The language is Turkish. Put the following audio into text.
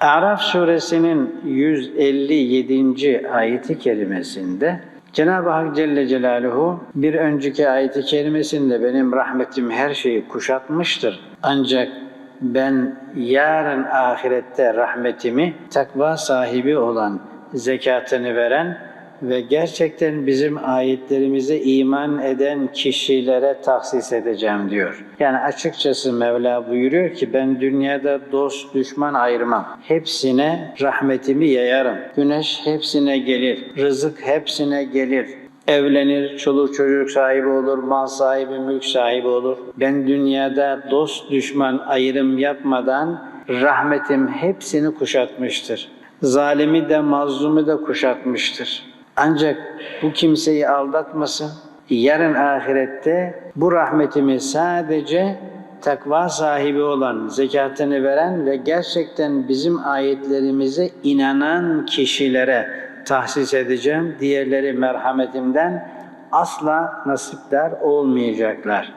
Araf suresinin 157. ayeti kerimesinde Cenab-ı Hak Celle Celaluhu bir önceki ayeti kerimesinde benim rahmetim her şeyi kuşatmıştır. Ancak ben yarın ahirette rahmetimi takva sahibi olan, zekatını veren ve gerçekten bizim ayetlerimize iman eden kişilere tahsis edeceğim diyor. Yani açıkçası Mevla buyuruyor ki ben dünyada dost düşman ayırmam. Hepsine rahmetimi yayarım. Güneş hepsine gelir. Rızık hepsine gelir. Evlenir, çoluk çocuk sahibi olur, mal sahibi, mülk sahibi olur. Ben dünyada dost düşman ayrım yapmadan rahmetim hepsini kuşatmıştır. Zalimi de mazlumu da kuşatmıştır. Ancak bu kimseyi aldatmasın. Yarın ahirette bu rahmetimi sadece takva sahibi olan, zekatını veren ve gerçekten bizim ayetlerimize inanan kişilere tahsis edeceğim. Diğerleri merhametimden asla nasipler olmayacaklar.